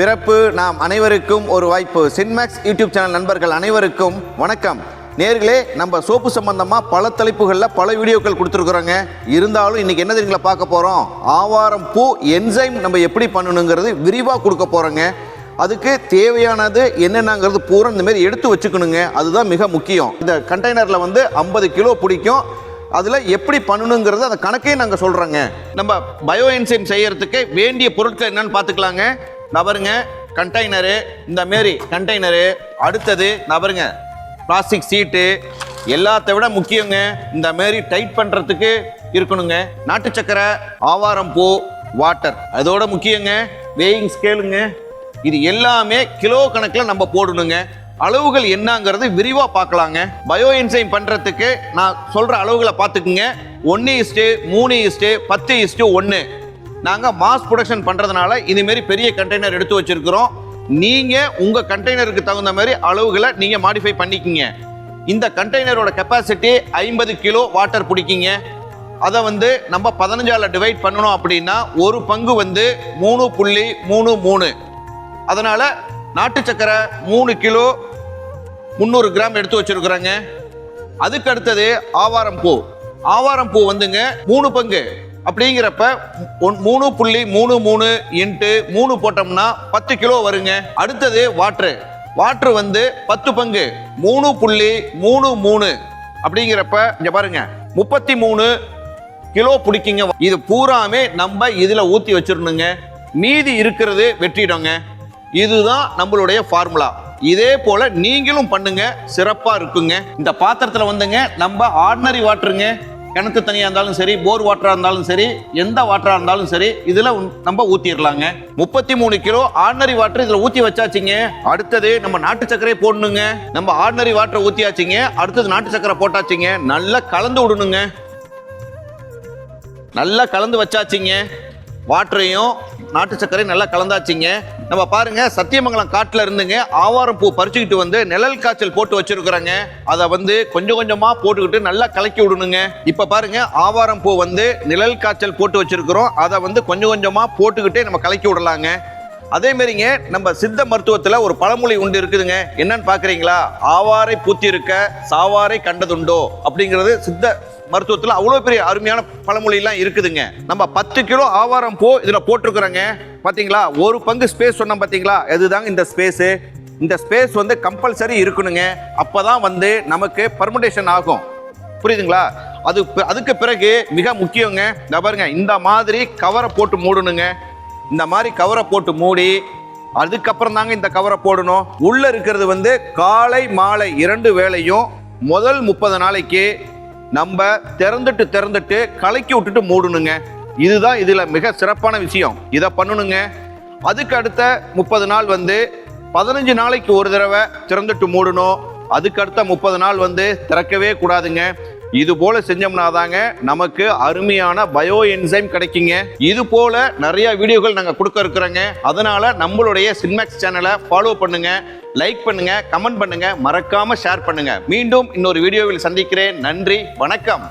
பிறப்பு நாம் அனைவருக்கும் ஒரு வாய்ப்பு. சின்மேக்ஸ் யூடியூப் சேனல் நண்பர்கள் அனைவருக்கும் வணக்கம். நேர்களே நம்ம சோப்பு சம்பந்தமாக பல தலைப்புகளில் பல வீடியோக்கள் கொடுத்துருக்குறோங்க. இருந்தாலும் இன்றைக்கி என்ன தெரியுங்களா பார்க்க போகிறோம் ஆவாரம் பூ என்சைம் நம்ம எப்படி பண்ணணுங்கிறது விரிவாக கொடுக்க போகிறோங்க அதுக்கு தேவையானது என்னென்னங்கிறது பூரா இந்தமாரி எடுத்து வச்சுக்கணுங்க. அதுதான் மிக முக்கியம். இந்த கண்டெய்னரில் வந்து ஐம்பது கிலோ பிடிக்கும். அதில் எப்படி பண்ணணுங்கிறது அந்த கணக்கையும் நாங்கள் சொல்கிறோங்க நம்ம பயோ என்சைம் செய்யறதுக்கு வேண்டிய பொருட்கள் என்னன்னு பார்த்துக்கலாங்க. நபருங்க கண்டெய்னரு இந்த மாரி கண்டெய்னரு அடுத்தது நபருங்க பிளாஸ்டிக் சீட்டு எல்லாத்த விட முக்கியங்க இந்த மாரி டைட் பண்ணுறதுக்கு இருக்கணுங்க. நாட்டு சக்கரை ஆவாரம் பூ வாட்டர் அதோட முக்கியங்க வேயிங் ஸ்கேலுங்க இது எல்லாமே கிலோ கணக்கில் நம்ம போடணுங்க. அளவுகள் என்னங்கிறது விரிவாக பார்க்கலாங்க. பயோ என்சைம் பண்ணுறதுக்கு நான் சொல்கிற அளவுகளை பார்த்துக்குங்க. ஒன்று இஸ்ட்டு மூணு இஸ்ட்டு பத்து இஸ்ட்டு ஒன்று நாங்கள் மாஸ் ப்ரொடக்ஷன் பண்ணுறதுனால இதுமாரி பெரிய கண்டெய்னர் எடுத்து வச்சுருக்கிறோம். நீங்கள் உங்கள் கண்டெய்னருக்கு தகுந்த மாதிரி அளவுகளை நீங்கள் மாடிஃபை பண்ணிக்கிங்க. இந்த கண்டெய்னரோட கெப்பாசிட்டி ஐம்பது கிலோ வாட்டர் பிடிக்கிங்க. அதை வந்து நம்ம பதினஞ்சால டிவைட் பண்ணணும் அப்படின்னா ஒரு பங்கு வந்து மூணு புள்ளி மூணு மூணு. அதனால் நாட்டு சக்கரை மூணு கிலோ முந்நூறு கிராம் எடுத்து வச்சுருக்குறாங்க. அதுக்கு அடுத்தது ஆவாரம் பூ. ஆவாரம் பூ வந்துங்க மூணு பங்கு. அப்படிங்கிறப்ப ஒன்- மூணு புள்ளி மூணு மூணு இன்ட்டு மூணு போட்டோம்னா பத்து கிலோ வருங்க. அடுத்தது வாட்ரு வாட்ரு வந்து பத்து பங்கு. மூணு புள்ளி மூணு மூணு. அப்படிங்கிறப்ப இங்க பாருங்க. முப்பத்தி மூணு கிலோ பிடிக்குங்க. இது பூராமே நம்ம இதில் ஊற்றி வச்சிடணுங்க மீதி இருக்கிறது வெற்றிடங்க இதுதான் நம்மளுடைய ஃபார்முலா இதே போல நீங்களும் பண்ணுங்க. சிறப்பாக இருக்குங்க. இந்த பாத்திரத்தில் வந்துங்க. நம்ம ஆர்டினரி வாட்டருங்க கிணத்து தண்ணியாக இருந்தாலும் சரி போர் வாட்டராக இருந்தாலும் சரி எந்த வாட்டராக இருந்தாலும் சரி இதில் நம்ம ஊற்றிடலாங்க முப்பத்தி மூணு கிலோ ஆர்டினரி வாட்டர் இதில் ஊற்றி வச்சாச்சிங்க. அடுத்தது நம்ம நாட்டு சர்க்கரையை போடணுங்க. நம்ம ஆர்டினரி வாட்டரை ஊற்றியாச்சிங்க அடுத்தது நாட்டு சர்க்கரை போட்டாச்சிங்க. நல்லா கலந்து விடணுங்க. நல்லா கலந்து வச்சாச்சிங்க. வாட்டரையும் நாட்டு சர்க்கரையும் நல்லா கலந்தாச்சிங்க. நம்ம பாருங்க சத்தியமங்கலம் காட்டுல இருந்துங்க ஆவாரம் பூ பறிச்சுக்கிட்டு வந்து நிழல் காய்ச்சல் போட்டு வச்சிருக்கிறாங்க. அதை வந்து கொஞ்சம் கொஞ்சமா போட்டுக்கிட்டு நல்லா கலக்கி விடணுங்க. இப்ப பாருங்க ஆவாரம் பூ வந்து நிழல் காய்ச்சல் போட்டு வச்சிருக்கிறோம். அதை வந்து கொஞ்சம் கொஞ்சமா போட்டுக்கிட்டே நம்ம கலக்கி விடலாங்க. அதே மாதிரிங்க நம்ம சித்த மருத்துவத்துல ஒரு பழமொழி உண்டு இருக்குதுங்க. என்னன்னு பாக்குறீங்களா? ஆவாரை பூத்தி இருக்க சாவாரை கண்டதுண்டோ? அப்படிங்கிறது சித்த மருத்துவத்தில் அவ்வளோ பெரிய அருமையான பழமொழி இருக்குதுங்க. நம்ம பத்து கிலோ ஆவாரம் பூ இதில் போட்டிருக்கிறோங்க. பார்த்தீங்களா ஒரு பங்கு ஸ்பேஸ் சொன்னோம் பார்த்தீங்களா இதுதாங்க இந்த ஸ்பேஸு இந்த ஸ்பேஸ் வந்து கம்பல்சரி இருக்கணுங்க. அப்போ தான் வந்து நமக்கு பர்முடேஷன் ஆகும். புரியுதுங்களா? அது அதுக்கு பிறகு மிக முக்கியங்க. இந்த பாருங்க இந்த மாதிரி கவரை போட்டு மூடணுங்க. இந்த மாதிரி கவரை போட்டு மூடி அதுக்கப்புறம் தாங்க இந்த கவரை போடணும். உள்ளே இருக்கிறது வந்து காலை மாலை இரண்டு வேளையும் முதல் முப்பது நாளைக்கு நம்ம திறந்துட்டு திறந்துட்டு கலக்கி விட்டுட்டு மூடணுங்க. இதுதான் இதுல மிக சிறப்பான விஷயம். இதை பண்ணணுங்க. அதுக்கு அடுத்த முப்பது நாள் வந்து பதினஞ்சு நாளைக்கு ஒரு தடவை திறந்துட்டு மூடணும். அதுக்கு அடுத்த முப்பது நாள் வந்து திறக்கவே கூடாதுங்க. இது போல செஞ்சோம்னா தாங்க நமக்கு அருமையான பயோ என்சைம் கிடைக்குங்க. இது போல நிறைய வீடியோக்கள் நாங்க கொடுக்க இருக்கிறோங்க. அதனால நம்மளுடைய சின்மேக்ஸ் சேனலை ஃபாலோ பண்ணுங்க லைக் பண்ணுங்க கமெண்ட் பண்ணுங்க. மறக்காம ஷேர் பண்ணுங்க. மீண்டும் இன்னொரு வீடியோவில் சந்திக்கிறேன். நன்றி வணக்கம்.